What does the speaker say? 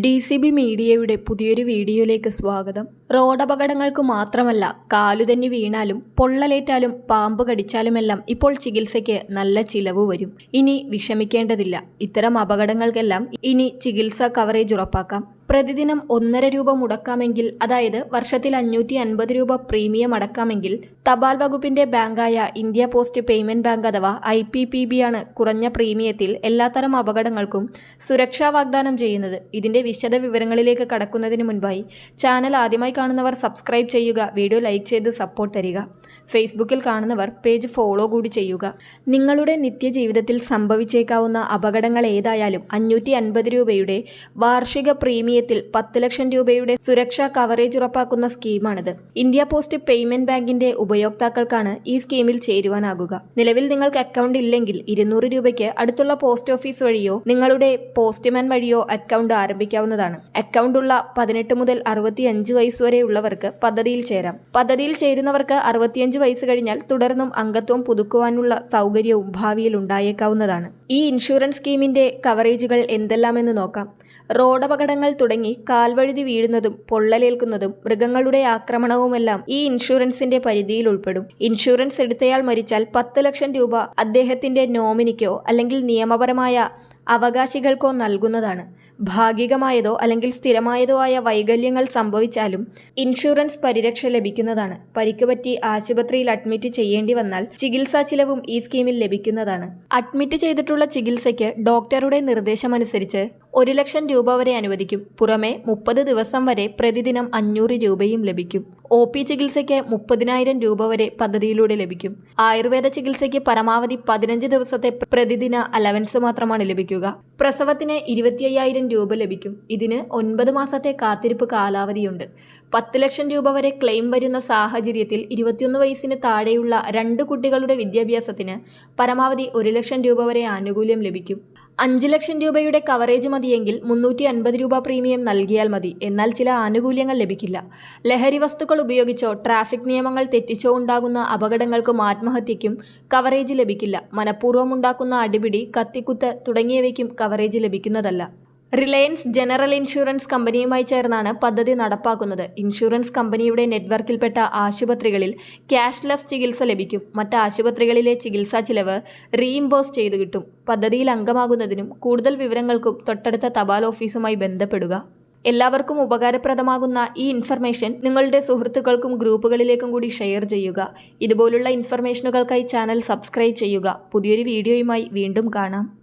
D C B മീഡിയയുടെ പുതിയൊരു വീഡിയോയിലേക്ക് സ്വാഗതം. റോഡപകടങ്ങൾക്ക് മാത്രമല്ല കാലുതന്നി വീണാലും പൊള്ളലേറ്റാലും പാമ്പ് കടിച്ചാലുമെല്ലാം ഇപ്പോൾ ചികിത്സയ്ക്ക് നല്ല ചിലവ് വരും. ഇനി വിഷമിക്കേണ്ടതില്ല. ഇത്തരം അപകടങ്ങൾക്കെല്ലാം ഇനി ചികിത്സാ കവറേജ് ഉറപ്പാക്കാം. പ്രതിദിനം ഒന്നര രൂപ മുടക്കാമെങ്കിൽ അതായത് വർഷത്തിൽ അഞ്ഞൂറ്റി അൻപത് രൂപ പ്രീമിയം അടക്കാമെങ്കിൽ തപാൽ വകുപ്പിന്റെ ബാങ്കായ ഇന്ത്യ പോസ്റ്റ് പേയ്മെന്റ് ബാങ്ക് അഥവാ ഐ പി പി ബി ആണ് കുറഞ്ഞ പ്രീമിയത്തിൽ എല്ലാത്തരം അപകടങ്ങൾക്കും സുരക്ഷാ വാഗ്ദാനം ചെയ്യുന്നത്. ഇതിന്റെ വിശദ വിവരങ്ങളിലേക്ക് കടക്കുന്നതിന് മുൻപായി ചാനൽ ആദ്യമായി കാണുന്നവർ സബ്സ്ക്രൈബ് ചെയ്യുക വീഡിയോ ലൈക്ക് ചെയ്ത് സപ്പോർട്ട് തരിക. ഫേസ്ബുക്കിൽ കാണുന്നവർ പേജ് ഫോളോ കൂടി ചെയ്യുക. നിങ്ങളുടെ നിത്യജീവിതത്തിൽ സംഭവിച്ചേക്കാവുന്ന അപകടങ്ങൾ ഏതായാലും അഞ്ഞൂറ്റി അൻപത് രൂപയുടെ വാർഷിക പ്രീമിയത്തിൽ പത്ത് ലക്ഷം രൂപയുടെ സുരക്ഷാ കവറേജ് ഉറപ്പാക്കുന്ന സ്കീമാണിത്. ഇന്ത്യ പോസ്റ്റ് പേയ്മെന്റ് ബാങ്കിന്റെ ഉപയോക്താക്കൾക്കാണ് ഈ സ്കീമിൽ ചേരുവാനാകുക. നിലവിൽ നിങ്ങൾക്ക് അക്കൗണ്ട് ഇല്ലെങ്കിൽ ഇരുന്നൂറ് രൂപയ്ക്ക് അടുത്തുള്ള പോസ്റ്റ് ഓഫീസ് വഴിയോ നിങ്ങളുടെ പോസ്റ്റ്മാൻ വഴിയോ അക്കൗണ്ട് ആരംഭിക്കാവുന്നതാണ്. അക്കൗണ്ട് ഉള്ള പതിനെട്ട് മുതൽ അറുപത്തിയഞ്ച് വയസ്സ് വരെ ഉള്ളവർക്ക് പദ്ധതിയിൽ ചേരാം. പദ്ധതിയിൽ ചേരുന്നവർക്ക് അറുപത്തിയഞ്ച് വയസ്സ് കഴിഞ്ഞാൽ തുടർന്നും അംഗത്വം പുതുക്കുവാനുള്ള സൗകര്യവും ഭാവിയിൽ ഉണ്ടായേക്കാവുന്നതാണ്. ഈ ഇൻഷുറൻസ് സ്കീമിന്റെ കവറേജുകൾ എന്തെല്ലാമെന്ന് നോക്കാം. റോഡപകടങ്ങൾ തുടങ്ങി കാൽവഴുതി വീഴുന്നതും പൊള്ളലേൽക്കുന്നതും മൃഗങ്ങളുടെ ആക്രമണവുമെല്ലാം ഈ ഇൻഷുറൻസിന്റെ പരിധിയിൽ ഉൾപ്പെടും. ഇൻഷുറൻസ് എടുത്തയാൾ മരിച്ചാൽ പത്ത് ലക്ഷം രൂപ അദ്ദേഹത്തിന്റെ നോമിനിക്കോ അല്ലെങ്കിൽ നിയമപരമായ അവകാശികൾക്കോ നൽകുന്നതാണ്. ഭാഗികമായതോ അല്ലെങ്കിൽ സ്ഥിരമായതോ ആയ വൈകല്യങ്ങൾ സംഭവിച്ചാലും ഇൻഷുറൻസ് പരിരക്ഷ ലഭിക്കുന്നതാണ്. പരിക്ക് പറ്റി ആശുപത്രിയിൽ അഡ്മിറ്റ് ചെയ്യേണ്ടി വന്നാൽ ചികിത്സാ ചിലവും ഈ സ്കീമിൽ ലഭിക്കുന്നതാണ്. അഡ്മിറ്റ് ചെയ്തിട്ടുള്ള ചികിത്സയ്ക്ക് ഡോക്ടറുടെ നിർദ്ദേശമനുസരിച്ച് ഒരു ലക്ഷം രൂപ വരെ അനുവദിക്കും. പുറമെ മുപ്പത് ദിവസം വരെ പ്രതിദിനം അഞ്ഞൂറ് രൂപയും ലഭിക്കും. ഒ പി ചികിത്സയ്ക്ക് മുപ്പതിനായിരം രൂപ വരെ പദ്ധതിയിലൂടെ ലഭിക്കും. ആയുർവേദ ചികിത്സയ്ക്ക് പരമാവധി പതിനഞ്ച് ദിവസത്തെ പ്രതിദിന അലവൻസ് മാത്രമാണ് ലഭിക്കുക. പ്രസവത്തിന് ഇരുപത്തി അയ്യായിരം രൂപ ലഭിക്കും. ഇതിന് ഒൻപത് മാസത്തെ കാത്തിരിപ്പ് കാലാവധിയുണ്ട്. പത്ത് ലക്ഷം രൂപ വരെ ക്ലെയിം വരുന്ന സാഹചര്യത്തിൽ ഇരുപത്തിയൊന്ന് വയസ്സിന് താഴെയുള്ള രണ്ട് കുട്ടികളുടെ വിദ്യാഭ്യാസത്തിന് പരമാവധി ഒരു ലക്ഷം രൂപ വരെ ആനുകൂല്യം ലഭിക്കും. അഞ്ച് ലക്ഷം രൂപയുടെ കവറേജ് മതിയെങ്കിൽ മുന്നൂറ്റി അൻപത് രൂപ പ്രീമിയം നൽകിയാൽ മതി. എന്നാൽ ചില ആനുകൂല്യങ്ങൾ ലഭിക്കില്ല. ലഹരി വസ്തുക്കൾ ഉപയോഗിച്ചോ ട്രാഫിക് നിയമങ്ങൾ തെറ്റിച്ചോ ഉണ്ടാകുന്ന അപകടങ്ങൾക്കും ആത്മഹത്യയ്ക്കും കവറേജ് ലഭിക്കില്ല. മനഃപൂർവം ഉണ്ടാക്കുന്ന അടിപിടി കത്തിക്കുത്ത് തുടങ്ങിയവയ്ക്കും കവറേജ് ലഭിക്കുന്നതല്ല. റിലയൻസ് ജനറൽ ഇൻഷുറൻസ് കമ്പനിയുമായി ചേർന്നാണ് പദ്ധതി നടപ്പാക്കുന്നത്. ഇൻഷുറൻസ് കമ്പനിയുടെ നെറ്റ്വർക്കിൽപ്പെട്ട ആശുപത്രികളിൽ ക്യാഷ്ലെസ് ചികിത്സ ലഭിക്കും. മറ്റ് ആശുപത്രികളിലെ ചികിത്സാ ചിലവ് റീഇംബേഴ്സ് ചെയ്തു കിട്ടും. പദ്ധതിയിൽ അംഗമാകുന്നതിനും കൂടുതൽ വിവരങ്ങൾക്കും തൊട്ടടുത്ത തപാൽ ഓഫീസുമായി ബന്ധപ്പെടുക. എല്ലാവർക്കും ഉപകാരപ്രദമാകുന്ന ഈ ഇൻഫർമേഷൻ നിങ്ങളുടെ സുഹൃത്തുക്കൾക്കും ഗ്രൂപ്പുകളിലേക്കും കൂടി ഷെയർ ചെയ്യുക. ഇതുപോലുള്ള ഇൻഫർമേഷനുകൾക്കായി ചാനൽ സബ്സ്ക്രൈബ് ചെയ്യുക. പുതിയൊരു വീഡിയോയുമായി വീണ്ടും കാണാം.